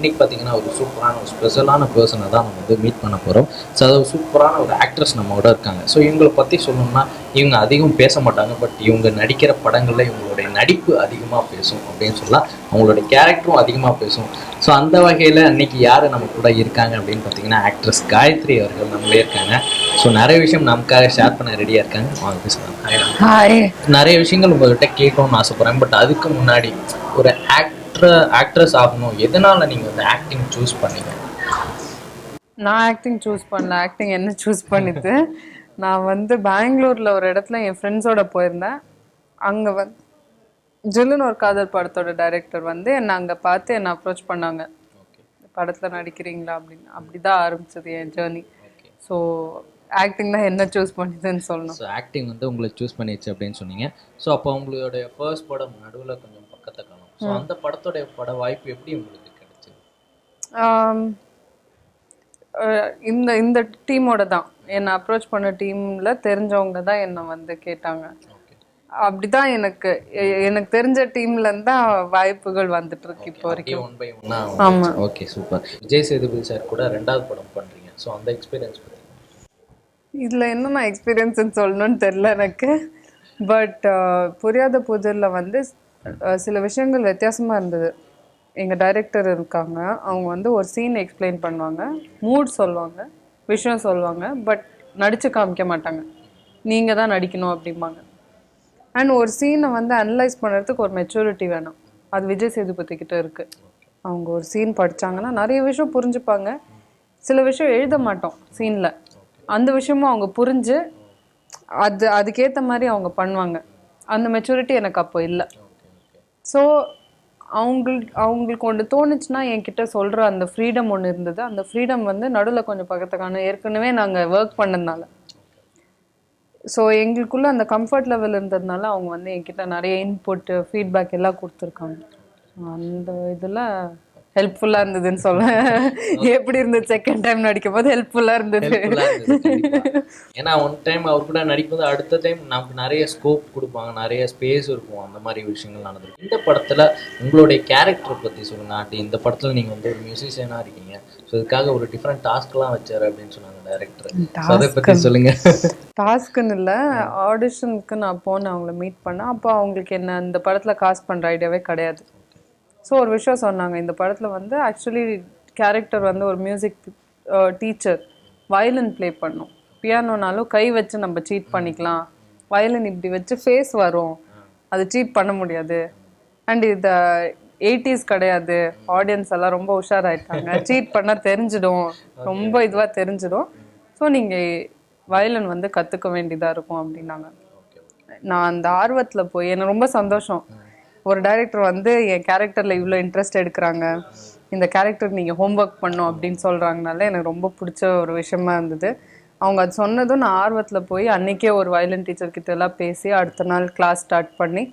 இன்னைக்கு பார்த்தீங்கன்னா ஒரு சூப்பரான ஒரு ஸ்பெஷலான பர்சனை தான் நம்ம வந்து மீட் பண்ண போகிறோம் ஸோ அது ஒரு சூப்பரான ஒரு ஆக்ட்ரஸ் நம்மளோட இருக்காங்க. ஸோ இவங்களை பற்றி சொல்லணும்னா இவங்க அதிகம் பேச மாட்டாங்க பட் இவங்க நடிக்கிற படங்களில் இவங்களுடைய நடிப்பு அதிகமாக பேசும் அப்படின்னு சொல்லலாம். அவங்களுடைய கேரக்டரும் அதிகமாக பேசும். ஸோ அந்த வகையில் அன்னைக்கு யார் நம்ம கூட இருக்காங்க அப்படின்னு பார்த்தீங்கன்னா ஆக்ட்ரஸ் காயத்ரி அவர்கள் நம்மளே இருக்காங்க. ஸோ நிறைய விஷயம் நமக்காக ஷேர் பண்ண ரெடியாக இருக்காங்க. வாங்க பேசலாம். நிறைய விஷயங்கள் உங்ககிட்ட கேட்கணும்னு ஆசைப்படுறேன். பட் அதுக்கு முன்னாடி ஒரு ஆக்டர் ஆக்ட்ரஸ் ஆகணும்? எதனால நீங்க வந்து ஆக்டிங் சூஸ் பண்ணீங்க? நான் ஆக்டிங் சூஸ் பண்ணல. ஆக்டிங் என்ன சூஸ் பண்ணிது நான் வந்து பெங்களூர்ல ஒரு இடத்துல என் ஃப்ரெண்ட்ஸோட போயிருந்தேன். அங்க வந்து ஜில்லுன்னு ஒரு காதல் படத்தோட டைரக்டர் வந்து என்னை அங்க பார்த்து என்னை அப்ரோச் பண்ணாங்க. படத்துல நடிக்கிறீங்களா அப்படின்னு. அப்படிதான் ஆரம்பிச்சது என் ஜேர்னி ஸோ ஆக்டிங் தான் என்ன சூஸ் பண்ணிதுன்னு சொல்லணும். ஸோ ஆக்டிங் வந்து உங்களை சூஸ் பண்ணிடுச்சு அப்படின்னு சொன்னீங்க. ஸோ அப்போ உங்களுடைய ஃபர்ஸ்ட் படம் நடுவில் கொஞ்சம் பக்கத்தை ஸோ அந்த படத்தோடைய பட வாய்ப்பு எப்படி உங்களுக்கு கிடைச்சது? ஆம், இந்த இந்த டீமோட தான். என்னை அப்ரோச் பண்ண டீம்ல தெரிஞ்சவங்க தான் என்னை வந்து கேட்டாங்க. அப்படிதான் எனக்கு எனக்கு தெரிஞ்ச டீம்ல இருந்து வாய்ப்புகள் வந்துட்டு இருக்கு இப்போ வரைக்கும். ஒன்னா okay super. Vijay Sethupathi sir கூட ரெண்டாவது படம் பண்றீங்க. ஸோ அந்த எக்ஸ்பீரியன்ஸ் பற்றி இதுல என்ன நான் எக்ஸ்பீரியன்ஸ்னு சொல்லணும்னு தெரியல எனக்கு. பட் புரியாத புதிரில் வந்து சில விஷயங்கள் வித்தியாசமாக இருந்தது. எங்கள் டைரக்டர் இருக்காங்க. அவங்க வந்து ஒரு சீன் எக்ஸ்பிளைன் பண்ணுவாங்க. மூட் சொல்லுவாங்க. விஷயம் சொல்லுவாங்க. பட் நடித்து காமிக்க மாட்டாங்க. நீங்கள் தான் நடிக்கணும் அப்படிம்பாங்க. அண்ட் ஒரு சீனை வந்து அனலைஸ் பண்ணுறதுக்கு ஒரு மெச்சூரிட்டி வேணும். அது விஜய் சேதுபதி கிட்ட இருக்குது அவங்க ஒரு சீன் படித்தாங்கன்னா நிறைய விஷயம் புரிஞ்சுப்பாங்க. சில விஷயம் எழுத மாட்டோம் சீனில் அந்த விஷயமும் அவங்க புரிஞ்சு அது அதுக்கேற்ற மாதிரி அவங்க பண்ணுவாங்க. அந்த மெச்சூரிட்டி எனக்கு அப்போ இல்லை. ஸோ அவங்களுக்கு அவங்களுக்கு ஒன்று தோணுச்சுன்னா என்கிட்ட சொல்கிற அந்த ஃப்ரீடம் ஒன்று இருந்தது. அந்த ஃப்ரீடம் வந்து நடுவில் கொஞ்சம் பக்கத்துக்கான ஏற்கனவே நாங்கள் ஒர்க் பண்ணதுனால. ஸோ எங்களுக்குள்ள அந்த கம்ஃபர்ட் லெவல் இருந்ததுனால அவங்க வந்து என்கிட்ட நிறைய இன்புட் ஃபீட்பேக் எல்லாம் கொடுத்துருக்காங்க. அந்த இதில் ஹெல்ப்ஃபுல்லாக இருந்ததுன்னு சொல்ல எப்படி இருந்தது செகண்ட் டைம் நடிக்கும் போது ஹெல்ப்ஃபுல்லாக இருந்தது. ஏன்னா ஒன் டைம் அவர் கூட நடிக்கும்போது அடுத்த டைம் நமக்கு நிறைய ஸ்கோப் கொடுப்பாங்க நிறைய ஸ்பேஸ் இருக்கும். அந்த மாதிரி விஷயங்கள் நடந்திருக்கு. இந்த படத்துல உங்களுடைய கேரக்டர் பத்தி சொல்லுங்க அப்படி இந்த படத்துல நீங்க வந்து ஒரு மியூசிஷியனா இருக்கீங்க. ஸோ இதுக்காக ஒரு டிஃப்ரெண்ட் டாஸ்க்லாம் வச்சாரு அப்படின்னு சொன்னாங்க டைரக்டர் அதை பத்தி சொல்லுங்க. டாஸ்க்குன்னு இல்லை ஆடிஷனுக்கு நான் போனேன் அவங்கள மீட் பண்ணேன். அப்போ அவங்களுக்கு என்ன இந்த படத்தில் காஸ்ட் பண்ணுற ஐடியாவே கிடையாது. ஸோ ஒரு விஷயம் சொன்னாங்க. இந்த படத்தில் வந்து ஆக்சுவலி கேரக்டர் வந்து ஒரு மியூசிக் டீச்சர் வயலின் ப்ளே பண்ணும். பியானோனாலும் கை வச்சு நம்ம சீட் பண்ணிக்கலாம். வயலின் இப்படி வச்சு ஃபேஸ் வரும். அது சீட் பண்ண முடியாது. அண்ட் இது எயிட்டிஸ் கிடையாது. ஆடியன்ஸ் எல்லாம் ரொம்ப உஷாராயிட்டாங்க. சீட் பண்ணால் தெரிஞ்சிடும். ரொம்ப இதுவாக தெரிஞ்சிடும். ஸோ நீங்கள் வயலின் வந்து கற்றுக்க வேண்டியதாக இருக்கும் அப்படின்னாங்க. நான் அந்த ஆர்வத்தில் போய் எனக்கு ரொம்ப சந்தோஷம். ஒரு டைரக்டர் வந்து என் கேரக்டரில் இவ்வளோ இன்ட்ரெஸ்ட் எடுக்கிறாங்க. இந்த கேரக்டர் நீங்கள் ஹோம்ஒர்க் பண்ணும் அப்படின்னு சொல்கிறாங்கனால எனக்கு ரொம்ப பிடிச்ச ஒரு விஷயமா இருந்தது. அவங்க அது சொன்னதும் நான் ஆர்வத்தில் போய் அன்னைக்கே ஒரு வயலின் டீச்சர் கிட்ட எல்லாம் பேசி அடுத்த நாள் கிளாஸ் ஸ்டார்ட் பண்ணி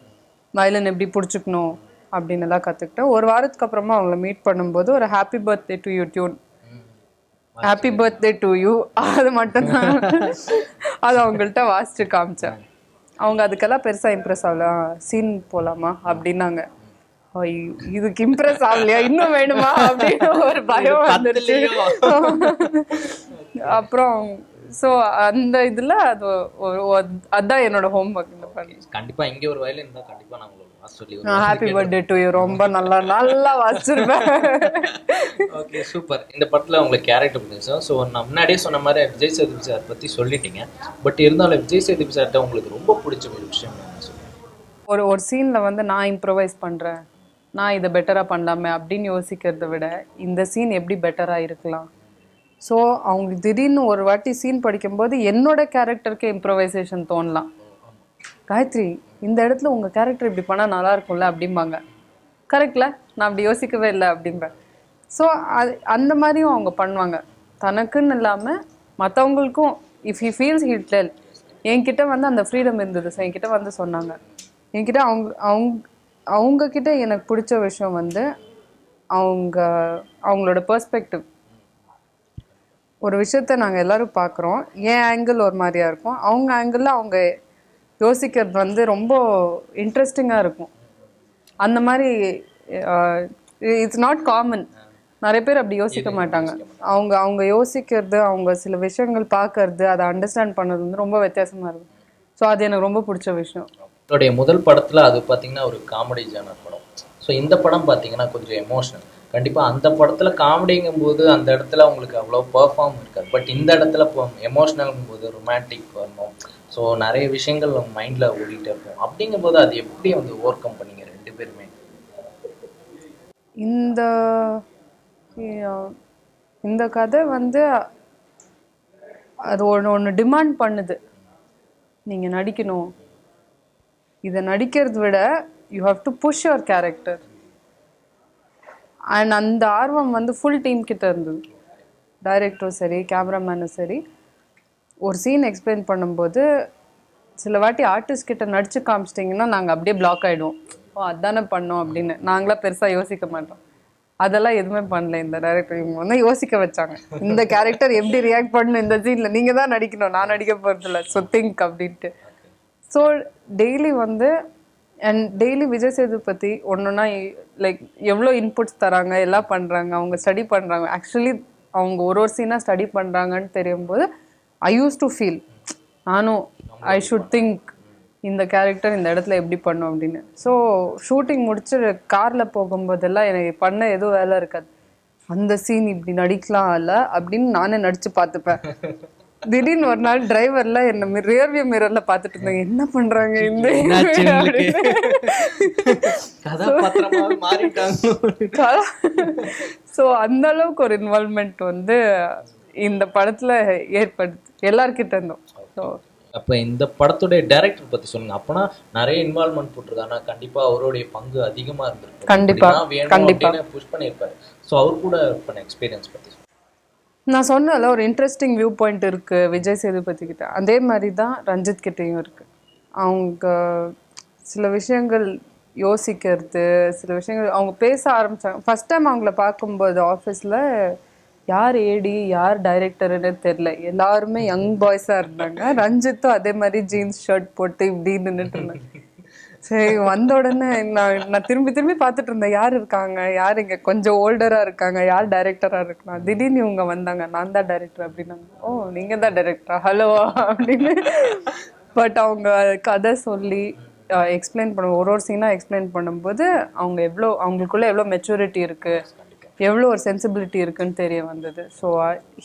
வயலின் எப்படி பிடிச்சிக்கணும் அப்படின்னு எல்லாம் கற்றுக்கிட்டேன் ஒரு வாரத்துக்கு அப்புறமா அவங்கள மீட் பண்ணும்போது ஒரு happy birthday to you tune happy birthday to you அது மட்டும்தான். அது அவங்கள்ட்ட வாசிச்சு காமிச்சேன். அவங்க அதுக்கெல்லாம் பெருசா இம்ப்ரெஸ் ஆகல. சீன் போலாமா? அப்படின்னாங்க. இதுக்கு இம்ப்ரெஸ் ஆகலையா? இன்னும் வேணுமா? அப்படின்னு ஒரு பயம் வந்துருச்சு. அப்புறம் ஸோ அந்த இதுல அது அதான் என்னோட ஹோம்ஒர்க் இந்த பண்ணி கண்டிப்பா இங்க ஒரு வயலின் இருந்தா கண்டிப்பா நான் ஹாப்பி பர்த்டே டு யூ ரொம்ப நல்லா நல்லா வாசிச்சிருப்பேன். ஓகே சூப்பர் இந்த படத்தில் உங்களுக்கு கேரக்டர் சார் ஸோ நான் முன்னாடியே சொன்ன மாதிரி விஜய் சேதுபதி சார் பற்றி சொல்லிட்டீங்க. பட் இருந்தாலும் விஜய் சேதுபதி சார்கிட்ட உங்களுக்கு ரொம்ப பிடிச்ச ஒரு விஷயம் ஒரு ஒரு சீனில் வந்து நான் இம்ப்ரவைஸ் பண்ணுறேன் நான் இதை பெட்டராக பண்ணலாமே அப்படின்னு யோசிக்கிறத விட இந்த சீன் எப்படி பெட்டராக இருக்கலாம்? ஸோ அவங்களுக்கு திடீர்னு ஒரு வாட்டி சீன் படிக்கும்போது என்னோட கேரக்டருக்கு இம்ப்ரவைசேஷன் தோணலாம். காயத்ரி இந்த இடத்துல உங்கள் கேரக்டர் இப்படி பண்ணால் நல்லா இருக்கும்ல அப்படிம்பாங்க. கரெக்டில் நான் அப்படி யோசிக்கவே இல்லை அப்படிம்பேன். ஸோ அது அந்த மாதிரியும் அவங்க பண்ணுவாங்க. தனக்குன்னு இல்லாமல் மற்றவங்களுக்கும் if he feels he tell என்கிட்ட வந்து அந்த ஃப்ரீடம் இருந்தது. ஸோ என்கிட்ட வந்து சொன்னாங்க. என்கிட்ட அவங்க அவங்க அவங்கக்கிட்ட எனக்கு பிடிச்ச விஷயம் வந்து அவங்க அவங்களோட பர்ஸ்பெக்டிவ் ஒரு விஷயத்த நாங்கள் எல்லாரும் பார்க்குறோம் என் ஆங்கிள் ஒரு மாதிரியா இருக்கும்? அவங்க ஆங்கிளில் அவங்க யோசிக்கிறது வந்து ரொம்ப இன்ட்ரெஸ்டிங்காக இருக்கும். அந்த மாதிரி இட்ஸ் நாட் காமன் நிறைய பேர் அப்படி யோசிக்க மாட்டாங்க. அவங்க அவங்க யோசிக்கிறது அவங்க சில விஷயங்கள் பார்க்கறது அதை அண்டர்ஸ்டாண்ட் பண்ணது வந்து ரொம்ப வித்தியாசமா இருக்கும். ஸோ அது எனக்கு ரொம்ப பிடிச்ச விஷயம். உங்களுடைய முதல் படத்துல அது பார்த்தீங்கன்னா ஒரு காமெடி ஜானர் படம். ஸோ இந்த படம் பார்த்தீங்கன்னா கொஞ்சம் எமோஷனல் கண்டிப்பாக அந்த படத்தில் காமெடிங்கும் போது அந்த இடத்துல உங்களுக்கு அவ்வளோ பெர்ஃபார்ம் இருக்காது. பட் இந்த இடத்துல எமோஷ்னலுங்கும் போது ரொமான்டிக் வரணும். ஸோ நிறைய விஷயங்கள் நம்ம மைண்டில் ஓடிட்டே இருக்கும். அப்படிங்கும்போது அது எப்படி வந்து ஓவர் கம் பண்ணிங்க ரெண்டு பேருமே? இந்த இந்த கதை வந்து அது ஒன்று ஒன்று டிமாண்ட் பண்ணுது. நீங்கள் நடிக்கணும். இதை நடிக்கிறது விட you have to push your character and அந்த ஆர்வம் வந்து ஃபுல் டீம் கிட்ட இருந்தது. டைரக்டரும் சரி கேமராமேனும் சரி. ஒரு சீன் எக்ஸ்பிளைன் பண்ணும்போது சில வாட்டி ஆர்டிஸ்ட் கிட்ட நடிச்சு காமிச்சிட்டிங்கன்னா நாங்கள் அப்படியே பிளாக் ஆகிடுவோம் ஓ அதானே பண்ணோம் அப்படின்னு. நாங்களாம் பெருசாக யோசிக்க மாட்டோம். அதெல்லாம் எதுவுமே பண்ணல இந்த டேரக்டர் இவங்க வந்து யோசிக்க வச்சாங்க. இந்த கேரக்டர் எப்படி ரியாக்ட் பண்ணணும் இந்த சீனில் நீங்கள் தான் நடிக்கணும். நான் நடிக்க போகிறதில்ல ஸோ திங்க் அப்படின்ட்டு. ஸோ டெய்லி வந்து அண்ட் டெய்லி விஜய் சேதுபதி ஒன்றுனா லைக் எவ்வளோ இன்புட்ஸ் தராங்க எல்லாம் பண்ணுறாங்க அவங்க ஸ்டடி பண்ணுறாங்க ஆக்சுவலி அவங்க ஒரு ஒரு சீனாக ஸ்டடி பண்ணுறாங்கன்னு தெரியும் போது ஐ யூஸ் டு ஃபீல் நானும் ஐ ஷுட் திங்க் இந்த கேரக்டர் இந்த இடத்துல எப்படி பண்ணும் அப்படின்னு. ஸோ ஷூட்டிங் முடிச்சு காரில் போகும்போதெல்லாம் எனக்கு பண்ண எதுவும் வேலை இருக்காது. அந்த சீன் இப்படி நடிக்கலாம் இல்லை அப்படின்னு நானே நடித்து பார்த்துப்பேன். திடீர்னு ஒரு நாள் டிரைவர்ல என்ன ரியர்வியூ மிரர்ல பார்த்துட்டு இருந்தாங்க என்ன பண்றாங்க இந்த மாறிட்டாங்க. ஸோ அந்த அளவுக்கு ஒரு இன்வால்மெண்ட் வந்து இந்த படத்துல ஏற்படுது. எல்லார்கிட்ட இருந்தோம். ஸோ அப்ப இந்த படத்துடைய டைரக்டர் பத்தி சொல்லுங்க. அப்பனா நிறைய இன்வால்மெண்ட் போட்டிருக்காருன்னா கண்டிப்பா அவருடைய பங்கு அதிகமா இருந்திருக்கும். கண்டிப்பா, வேணும். அப்படின்னு புஷ் பண்ணியிருப்பாரு. ஸோ அவர் கூட பண்ண எக்ஸ்பீரியன்ஸ் பத்தி. நான் சொன்னல ஒரு இன்ட்ரெஸ்டிங் வியூ பாயிண்ட் இருக்குது விஜய் சேதுபதி கிட்ட அதே மாதிரி தான் ரஞ்சித் கிட்டேயும் இருக்குது அவங்க சில விஷயங்கள் யோசிக்கிறது சில விஷயங்கள் அவங்க பேச ஆரம்பித்தாங்க ஃபஸ்ட் டைம் அவங்கள பார்க்கும்போது ஆஃபீஸில் யார் ஏடி யார் டைரக்டர்னு தெரில எல்லாருமே யங் பாய்ஸாக இருந்தாங்க. ரஞ்சித்தும் அதே மாதிரி ஜீன்ஸ் ஷர்ட் போட்டு இப்படி நின்றுட்டு இருந்தாங்க. சரி வந்த உடனே நான் நான் திரும்பி திரும்பி பார்த்துட்டு இருந்தேன். யார் இருக்காங்க? யார் இங்கே? கொஞ்சம் ஓல்டராக இருக்காங்க. யார் டைரக்டராக இருக்கலாம் திடீர்னு இவங்க வந்தாங்க. நான் தான் டைரக்டர் அப்படின்னாங்க. ஓ நீங்கள் தான் டைரக்டரா ஹலோ அப்படின்னு. பட் அவங்க கதை சொல்லி எக்ஸ்பிளைன் பண்ண ஒரு ஒரு சீனாக எக்ஸ்பிளைன் பண்ணும்போது அவங்க எவ்வளோ அவங்களுக்குள்ள எவ்வளோ மெச்சூரிட்டி இருக்குது எவ்வளோ ஒரு சென்சிபிலிட்டி இருக்குன்னு தெரிய வந்தது. So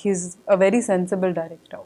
he's a very sensible director